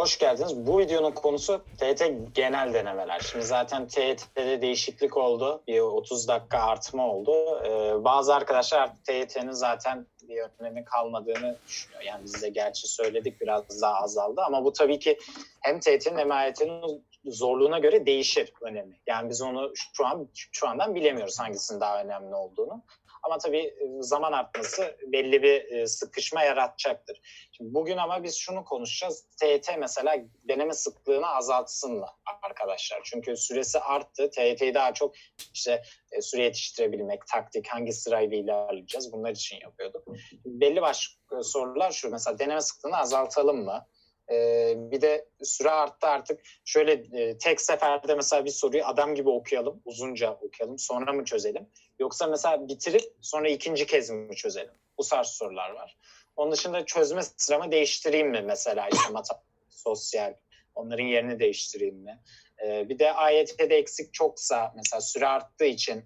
Hoş geldiniz. Bu videonun konusu TET genel denemeler. Şimdi zaten TET'de değişiklik oldu. Bir 30 dakika artma oldu. Ee, bazı arkadaşlar artık TET'nin zaten bir önemi kalmadığını düşünüyor. Yani biz de gerçi söyledik biraz daha azaldı ama bu tabii ki hem TET'nin hem AYT'nin zorluğuna göre değişir önemi. Yani biz onu şu an şu andan bilemiyoruz hangisinin daha önemli olduğunu. Ama tabii e, zaman artması belli bir e, sıkışma yaratacaktır. Şimdi bugün ama biz şunu konuşacağız. TET mesela deneme sıklığını azaltsın mı arkadaşlar? Çünkü süresi arttı. TET'yi daha çok işte e, süre yetiştirebilmek, taktik, hangi sırayla ilerleyeceğiz bunlar için yapıyorduk. Belli başlı sorular şu mesela deneme sıklığını azaltalım mı? Ee, bir de süre arttı artık. Şöyle e, tek seferde mesela bir soruyu adam gibi okuyalım, uzunca okuyalım, sonra mı çözelim? Yoksa mesela bitirip sonra ikinci kez mi çözelim? Bu tarz sorular var. Onun dışında çözme sıramı değiştireyim mi mesela işte matematik, sosyal, onların yerini değiştireyim mi? Ee, bir de AYT'de eksik çoksa mesela süre arttığı için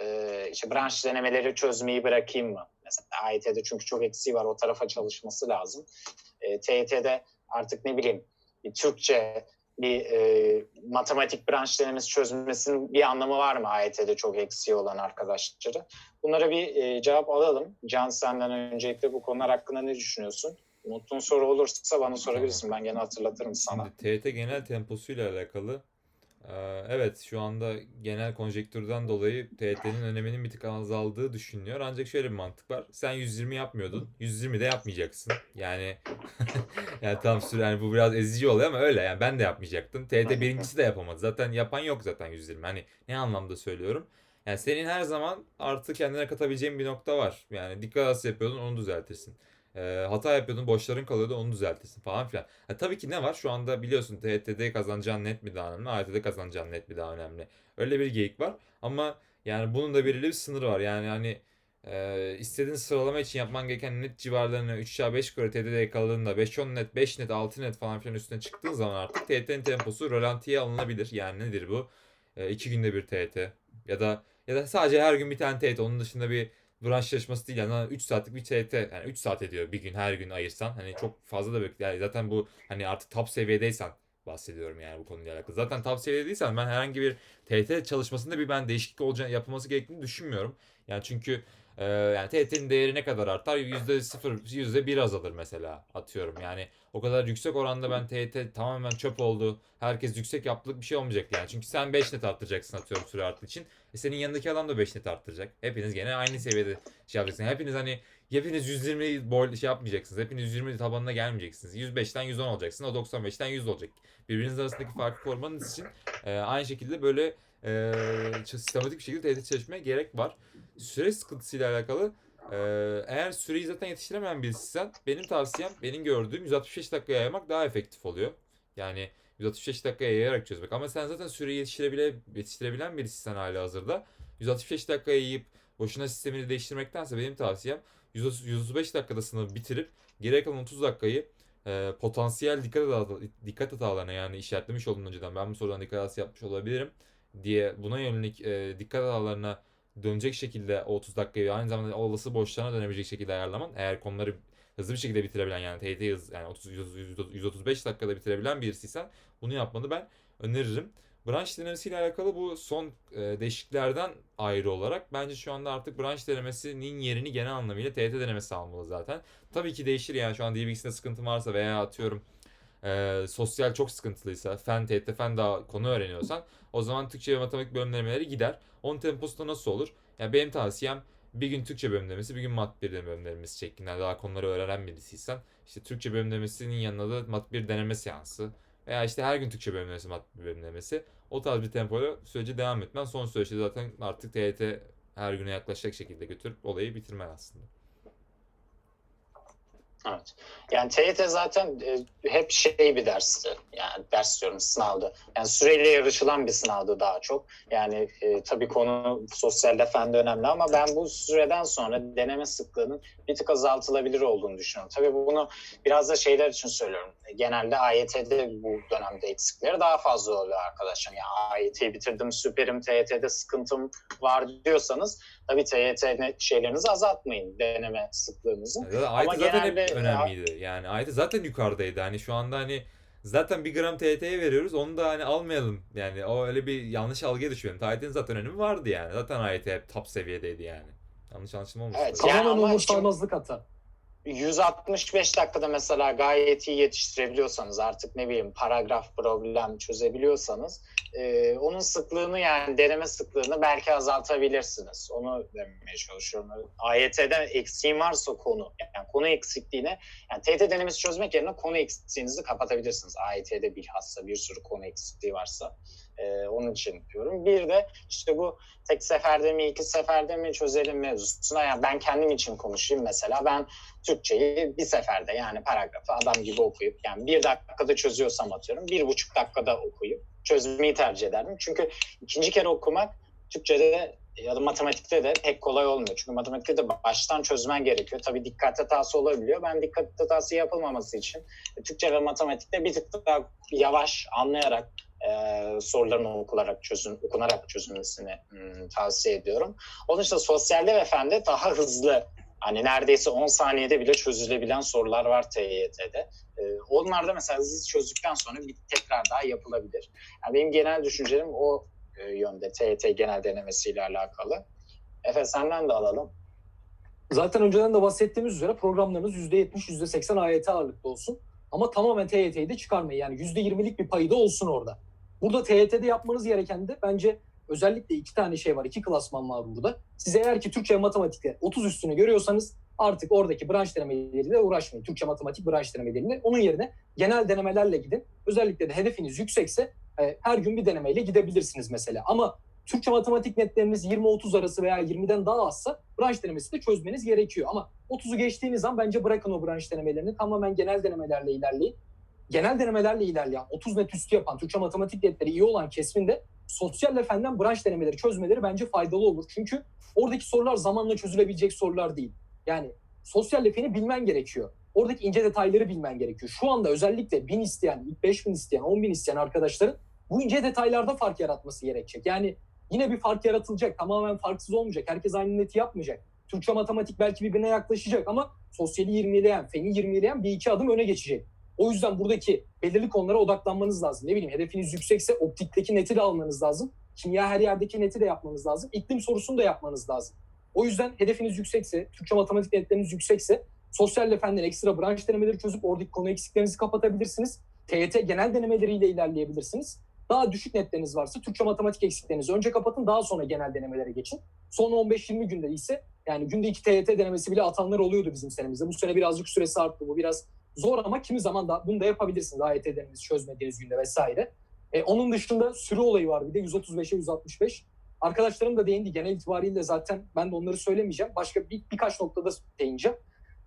e, işte branş denemeleri çözmeyi bırakayım mı? Mesela AYT'de çünkü çok eksiği var o tarafa çalışması lazım. E, TYT'de artık ne bileyim bir Türkçe, bir e, matematik branş denemesi çözmesinin bir anlamı var mı AYT'de çok eksiği olan arkadaşları? Bunlara bir e, cevap alalım. Can senden öncelikle bu konular hakkında ne düşünüyorsun? Unuttuğun soru olursa bana sorabilirsin. Ben gene hatırlatırım sana. Şimdi TYT genel temposuyla alakalı. Eee, Evet şu anda genel konjektürden dolayı TYT'nin öneminin bir tık azaldığı düşünülüyor. Ancak şöyle bir mantık var. Sen 120 yapmıyordun. 120 de yapmayacaksın. Yani yani tam süre yani bu biraz ezici oluyor ama öyle yani ben de yapmayacaktım. TYT birincisi de yapamadı. Zaten yapan yok zaten 120. Hani ne anlamda söylüyorum? Yani senin her zaman artı kendine katabileceğin bir nokta var. Yani dikkat az yapıyordun onu düzeltirsin. Eee, hata yapıyordun boşların kalıyordu onu düzeltirsin falan filan. Ha, tabii ki ne var? Şu anda biliyorsun TYT'de kazanacağın net mi daha önemli, AYT'de kazanacağın net mi daha önemli. Öyle bir geyik var. Ama yani bunun da belirli bir sınırı var. Yani hani e, istediğin sıralama için yapman gereken net civarlarını 3 aşağı 5 yukarı TYT'de yakaladığında 5-10 net, 5 net, 6 net falan filan üstüne çıktığın zaman artık TYT'nin temposu rölantiye alınabilir. Yani nedir bu? 2 günde bir TYT ya da ya da sadece her gün bir tane TYT. Onun dışında bir branş çalışması değil yani 3 saatlik bir TYT yani 3 saat ediyor bir gün her gün ayırsan hani çok fazla da bekler yani zaten bu hani artık top seviyedeysen bahsediyorum yani bu konuyla alakalı. Zaten top seviyedeysen ben herhangi bir TYT çalışmasında bir ben değişiklik olacağını yapılması gerektiğini düşünmüyorum. Yani çünkü yani TYT'nin değeri ne kadar artar? %0, %1 azalır mesela atıyorum. Yani o kadar yüksek oranda ben TYT tamamen çöp oldu. Herkes yüksek yaptılık bir şey olmayacak yani. Çünkü sen 5 net arttıracaksın atıyorum süre arttığı için. E senin yanındaki adam da 5 net arttıracak. Hepiniz gene aynı seviyede şey yapacaksınız. Hepiniz hani hepiniz 120 boy şey yapmayacaksınız. Hepiniz 120 tabanına gelmeyeceksiniz. 105'ten 110 olacaksın. O 95'ten 100 olacak. Birbirinizin arasındaki farkı korumanız için e, aynı şekilde böyle e, sistematik bir şekilde TYT çalışmaya gerek var. Süre sıkıntısıyla alakalı e, eğer süreyi zaten yetiştiremeyen birisiysen benim tavsiyem benim gördüğüm 165 dakikaya yaymak daha efektif oluyor. Yani 165 dakikaya yayarak çözmek. Ama sen zaten süreyi yetiştirebile, yetiştirebilen birisisin hali hazırda. 165 dakikaya yiyip boşuna sistemini değiştirmektense benim tavsiyem 130 135 dakikada sınavı bitirip geri kalan 30 dakikayı e, potansiyel dikkat, dikkat hatalarına yani işaretlemiş oldum önceden ben bu sorudan dikkat hatası yapmış olabilirim diye buna yönelik e, dikkat hatalarına dönecek şekilde o 30 dakikayı aynı zamanda olası boşluğuna dönebilecek şekilde ayarlaman eğer konuları hızlı bir şekilde bitirebilen yani TYT hız yani 30 100, 135 dakikada bitirebilen birisiysen bunu yapmanı ben öneririm. Branş denemesiyle alakalı bu son e, değişikliklerden ayrı olarak bence şu anda artık branş denemesinin yerini genel anlamıyla TYT denemesi almalı zaten. Tabii ki değişir yani şu an DBX'de sıkıntı varsa veya atıyorum e, sosyal çok sıkıntılıysa, fen, TYT, fen daha konu öğreniyorsan o zaman Türkçe ve matematik bölüm denemeleri gider. Onun temposu da nasıl olur? Yani benim tavsiyem bir gün Türkçe bölüm denemesi, bir gün mat 1 bölüm denemesi şeklinde daha konuları öğrenen birisiysen işte Türkçe bölüm denemesinin yanına da mat 1 deneme seansı veya işte her gün Türkçe bölüm denemesi, mat 1 bölüm denemesi o tarz bir tempoyla süreci devam etmen son süreçte zaten artık TYT her güne yaklaşacak şekilde götürüp olayı bitirmen aslında. Evet. Yani TYT zaten e, hep şey bir dersti. Yani ders diyorum sınavdı. Yani süreyle yarışılan bir sınavdı daha çok. Yani e, tabii konu sosyal fen de önemli ama ben bu süreden sonra deneme sıklığının bir tık azaltılabilir olduğunu düşünüyorum. Tabii bunu biraz da şeyler için söylüyorum. Genelde AYT'de bu dönemde eksikleri daha fazla oluyor arkadaşlar. Yani AYT'yi bitirdim süperim TYT'de sıkıntım var diyorsanız tabii TYT şeylerinizi azaltmayın deneme sıklığınızı. Zaten Ama genelde- önemliydi. Yani AYT zaten yukarıdaydı. Hani şu anda hani Zaten bir gram TYT'ye veriyoruz. Onu da hani almayalım. Yani o öyle bir yanlış algıya düşmeyelim. TYT'nin zaten önemi vardı yani. Zaten AYT hep top seviyedeydi yani. Yanlış anlaşılma olmasın. Evet. Yani Tamamen ama umursamazlık hata. 165 dakikada mesela gayet iyi yetiştirebiliyorsanız artık ne bileyim paragraf problem çözebiliyorsanız e, onun sıklığını yani deneme sıklığını belki azaltabilirsiniz. Onu demeye çalışıyorum. AYT'de eksiğin varsa konu yani konu eksikliğine yani TYT denemesi çözmek yerine konu eksiğinizi kapatabilirsiniz. AYT'de bilhassa bir sürü konu eksikliği varsa. E, onun için yapıyorum. Bir de işte bu tek seferde mi iki seferde mi çözelim mevzusuna yani ben kendim için konuşayım mesela ben Türkçeyi bir seferde yani paragrafı adam gibi okuyup yani bir dakikada çözüyorsam atıyorum bir buçuk dakikada okuyup çözmeyi tercih ederdim. Çünkü ikinci kere okumak Türkçe'de ya da matematikte de pek kolay olmuyor. Çünkü matematikte de baştan çözmen gerekiyor. Tabii dikkat hatası olabiliyor. Ben dikkat hatası yapılmaması için Türkçe ve matematikte bir tık daha yavaş anlayarak e, soruların okularak çözün, okunarak çözülmesini hmm, tavsiye ediyorum. Onun dışında sosyalde ve fende daha hızlı Hani neredeyse 10 saniyede bile çözülebilen sorular var TYT'de. Ee, onlar da mesela hızlı çözdükten sonra bir tekrar daha yapılabilir. Yani benim genel düşüncelerim o e, yönde TYT genel denemesiyle alakalı. Efe senden de alalım. Zaten önceden de bahsettiğimiz üzere programlarınız %70, %80 AYT ağırlıklı olsun. Ama tamamen TYT'yi de çıkarmayın. Yani %20'lik bir payı da olsun orada. Burada TYT'de yapmanız gereken de bence özellikle iki tane şey var. iki klasman var burada. Siz eğer ki Türkçe matematikte 30 üstünü görüyorsanız artık oradaki branş denemeleriyle uğraşmayın. Türkçe matematik branş denemeleriyle. Onun yerine genel denemelerle gidin. Özellikle de hedefiniz yüksekse e, her gün bir denemeyle gidebilirsiniz mesela. Ama Türkçe matematik netleriniz 20-30 arası veya 20'den daha azsa branş denemesi de çözmeniz gerekiyor. Ama 30'u geçtiğiniz an bence bırakın o branş denemelerini tamamen genel denemelerle ilerleyin. Genel denemelerle ilerleyen, 30 net üstü yapan, Türkçe matematik netleri iyi olan kesimin de sosyal ve fenden branş denemeleri çözmeleri bence faydalı olur. Çünkü oradaki sorular zamanla çözülebilecek sorular değil. Yani sosyal feni bilmen gerekiyor. Oradaki ince detayları bilmen gerekiyor. Şu anda özellikle 1000 isteyen, 5000 isteyen, 10.000 isteyen arkadaşların bu ince detaylarda fark yaratması gerekecek. Yani yine bir fark yaratılacak. Tamamen farksız olmayacak. Herkes aynı neti yapmayacak. Türkçe matematik belki birbirine yaklaşacak ama sosyali 20'leyen, feni 20'leyen bir iki adım öne geçecek. O yüzden buradaki belirli konulara odaklanmanız lazım. Ne bileyim hedefiniz yüksekse optikteki neti de almanız lazım. Kimya her yerdeki neti de yapmanız lazım. İklim sorusunu da yapmanız lazım. O yüzden hedefiniz yüksekse, Türkçe matematik netleriniz yüksekse sosyal fenden ekstra branş denemeleri çözüp oradaki konu eksiklerinizi kapatabilirsiniz. TYT genel denemeleriyle ilerleyebilirsiniz. Daha düşük netleriniz varsa Türkçe matematik eksiklerinizi önce kapatın daha sonra genel denemelere geçin. Son 15-20 günde ise yani günde iki TYT denemesi bile atanlar oluyordu bizim senemizde. Bu sene birazcık süresi arttı. Bu biraz zor ama kimi zaman da bunu da yapabilirsiniz AYT denemesi çözmediğiniz günde vesaire. E, onun dışında süre olayı var bir de 135'e 165. Arkadaşlarım da değindi genel itibariyle zaten ben de onları söylemeyeceğim. Başka bir, birkaç noktada değineceğim.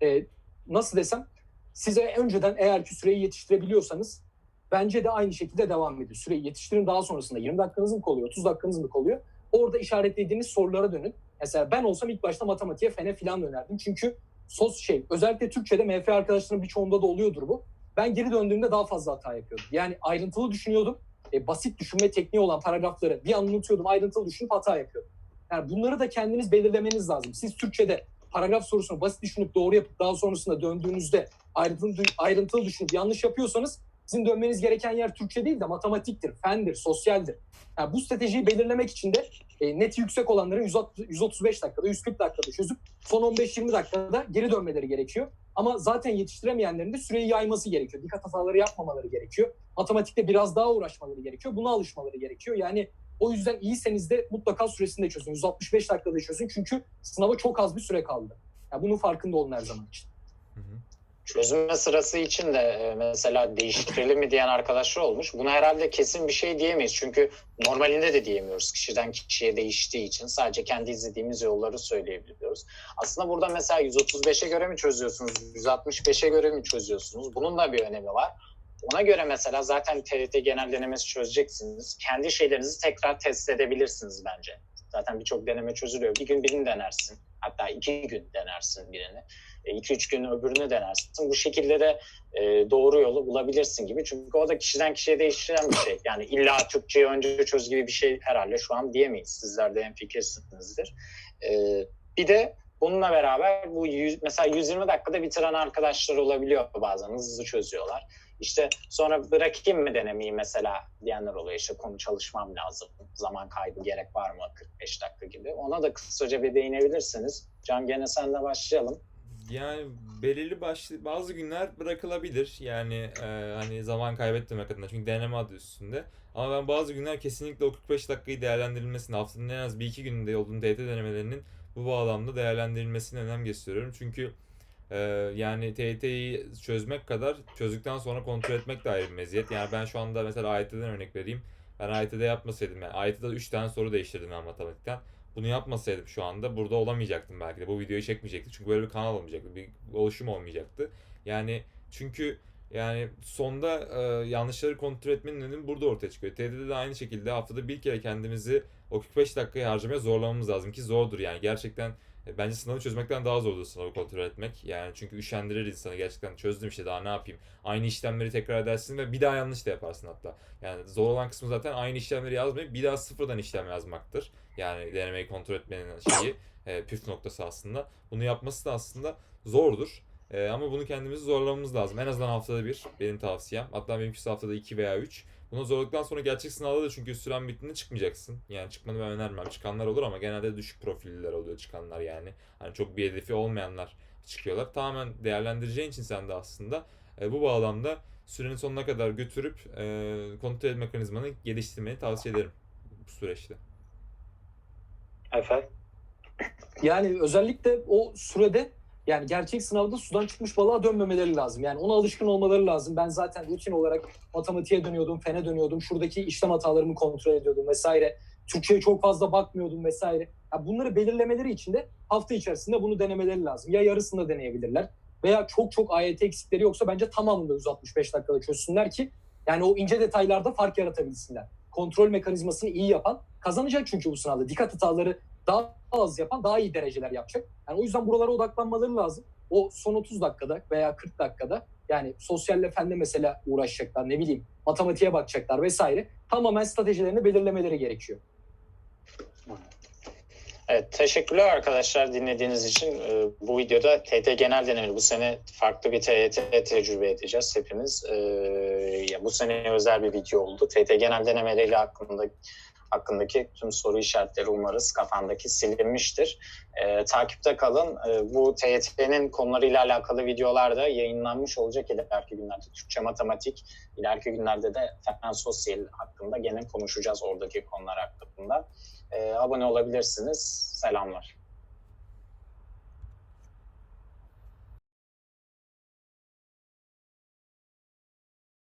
E, nasıl desem size önceden eğer ki süreyi yetiştirebiliyorsanız bence de aynı şekilde devam edin. Süreyi yetiştirin daha sonrasında 20 dakikanız mı oluyor 30 dakikanız mı oluyor? Orada işaretlediğiniz sorulara dönün. Mesela ben olsam ilk başta matematiğe, fene falan dönerdim. Çünkü sos şey özellikle Türkçe'de MF arkadaşlarının birçoğunda da oluyordur bu. Ben geri döndüğümde daha fazla hata yapıyordum. Yani ayrıntılı düşünüyordum. E, basit düşünme tekniği olan paragrafları bir an unutuyordum. Ayrıntılı düşünüp hata yapıyordum. Yani bunları da kendiniz belirlemeniz lazım. Siz Türkçe'de paragraf sorusunu basit düşünüp doğru yapıp daha sonrasında döndüğünüzde ayrıntılı, ayrıntılı düşünüp yanlış yapıyorsanız sizin dönmeniz gereken yer Türkçe değil de matematiktir, fendir, sosyaldir. Yani bu stratejiyi belirlemek için de e, neti yüksek olanların 135 dakikada, 140 dakikada çözüp son 15-20 dakikada geri dönmeleri gerekiyor. Ama zaten yetiştiremeyenlerin de süreyi yayması gerekiyor. Dikkat hataları yapmamaları gerekiyor. Matematikte biraz daha uğraşmaları gerekiyor. Buna alışmaları gerekiyor. Yani o yüzden iyiyseniz de mutlaka süresinde çözün. 165 dakikada çözün. Çünkü sınava çok az bir süre kaldı. Yani bunun farkında olun her zaman için. Hı hı. Çözülme sırası için de e, mesela değiştirelim mi diyen arkadaşlar olmuş. Buna herhalde kesin bir şey diyemeyiz. Çünkü normalinde de diyemiyoruz. Kişiden kişiye değiştiği için sadece kendi izlediğimiz yolları söyleyebiliyoruz. Aslında burada mesela 135'e göre mi çözüyorsunuz, 165'e göre mi çözüyorsunuz? Bunun da bir önemi var. Ona göre mesela zaten TRT genel denemesi çözeceksiniz. Kendi şeylerinizi tekrar test edebilirsiniz bence. Zaten birçok deneme çözülüyor. Bir gün birini denersin. Hatta iki gün denersin birini. E, iki üç gün öbürünü denersin. Bu şekilde de e, doğru yolu bulabilirsin gibi. Çünkü o da kişiden kişiye değişen bir şey. Yani illa Türkçeyi önce çöz gibi bir şey herhalde şu an diyemeyiz. Sizler de hemfikirsinizdir. E, bir de bununla beraber bu yüz, mesela 120 dakikada bitiren arkadaşlar olabiliyor bazen. Hızlı çözüyorlar. İşte sonra bırakayım mı denemeyi mesela diyenler oluyor. İşte konu çalışmam lazım. Zaman kaybı gerek var mı 45 dakika gibi. Ona da kısaca bir değinebilirsiniz. Can gene senle başlayalım. Yani belirli başlı bazı günler bırakılabilir. Yani e, hani zaman kaybetmemek adına çünkü deneme adı üstünde. Ama ben bazı günler kesinlikle o 45 dakikayı değerlendirilmesini, haftanın en az bir iki gününde olduğunu TYT denemelerinin bu bağlamda değerlendirilmesine önem gösteriyorum. Çünkü e, yani TYT'yi çözmek kadar çözdükten sonra kontrol etmek de ayrı bir meziyet. Yani ben şu anda mesela AYT'den örnek vereyim. Ben AYT'de yapmasaydım yani AYT'de 3 tane soru değiştirdim ben matematikten. Bunu yapmasaydım şu anda burada olamayacaktım belki de. Bu videoyu çekmeyecektik. Çünkü böyle bir kanal olmayacaktı. Bir oluşum olmayacaktı. Yani çünkü yani sonda e, yanlışları kontrol etmenin önemi burada ortaya çıkıyor. TD'de de aynı şekilde haftada bir kere kendimizi o 45 dakikayı harcamaya zorlamamız lazım ki zordur yani. Gerçekten bence sınavı çözmekten daha zordur sınavı kontrol etmek. Yani çünkü üşendirir insanı gerçekten çözdüm işte daha ne yapayım. Aynı işlemleri tekrar edersin ve bir daha yanlış da yaparsın hatta. Yani zor olan kısmı zaten aynı işlemleri yazmayıp bir daha sıfırdan işlem yazmaktır. Yani denemeyi kontrol etmenin şeyi e, püf noktası aslında. Bunu yapması da aslında zordur. E, ama bunu kendimizi zorlamamız lazım. En azından haftada bir benim tavsiyem. Hatta benimkisi haftada iki veya üç. Bunu zorladıktan sonra gerçek sınavda da çünkü süren bittiğinde çıkmayacaksın. Yani çıkmanı ben önermem. Çıkanlar olur ama genelde düşük profilliler oluyor çıkanlar yani. Hani çok bir hedefi olmayanlar çıkıyorlar. Tamamen değerlendireceğin için sen de aslında e, bu bağlamda sürenin sonuna kadar götürüp e, kontrol mekanizmanı geliştirmeni tavsiye ederim bu süreçte. Efe? Yani özellikle o sürede yani gerçek sınavda sudan çıkmış balığa dönmemeleri lazım. Yani ona alışkın olmaları lazım. Ben zaten rutin olarak matematiğe dönüyordum, fene dönüyordum. Şuradaki işlem hatalarımı kontrol ediyordum vesaire. Türkçe'ye çok fazla bakmıyordum vesaire. Ya bunları belirlemeleri için de hafta içerisinde bunu denemeleri lazım. Ya yarısında deneyebilirler veya çok çok AYT eksikleri yoksa bence tamamını da 165 dakikada çözsünler ki yani o ince detaylarda fark yaratabilsinler. Kontrol mekanizmasını iyi yapan kazanacak çünkü bu sınavda. Dikkat hataları daha az yapan daha iyi dereceler yapacak. Yani o yüzden buralara odaklanmaları lazım. O son 30 dakikada veya 40 dakikada yani sosyalle fende mesela uğraşacaklar ne bileyim matematiğe bakacaklar vesaire. Tamamen stratejilerini belirlemeleri gerekiyor. Evet, teşekkürler arkadaşlar dinlediğiniz için. Ee, bu videoda TYT genel denemeli. Bu sene farklı bir TYT tecrübe edeceğiz hepimiz. Ee, bu sene özel bir video oldu. TYT genel denemeleri hakkında hakkındaki tüm soru işaretleri umarız kafandaki silinmiştir. Ee, takipte kalın. Ee, bu TYT'nin konularıyla alakalı videolar da yayınlanmış olacak ileriki günlerde. Türkçe, matematik, ileriki günlerde de fen sosyal hakkında gene konuşacağız oradaki konular hakkında. Ee, abone olabilirsiniz. Selamlar.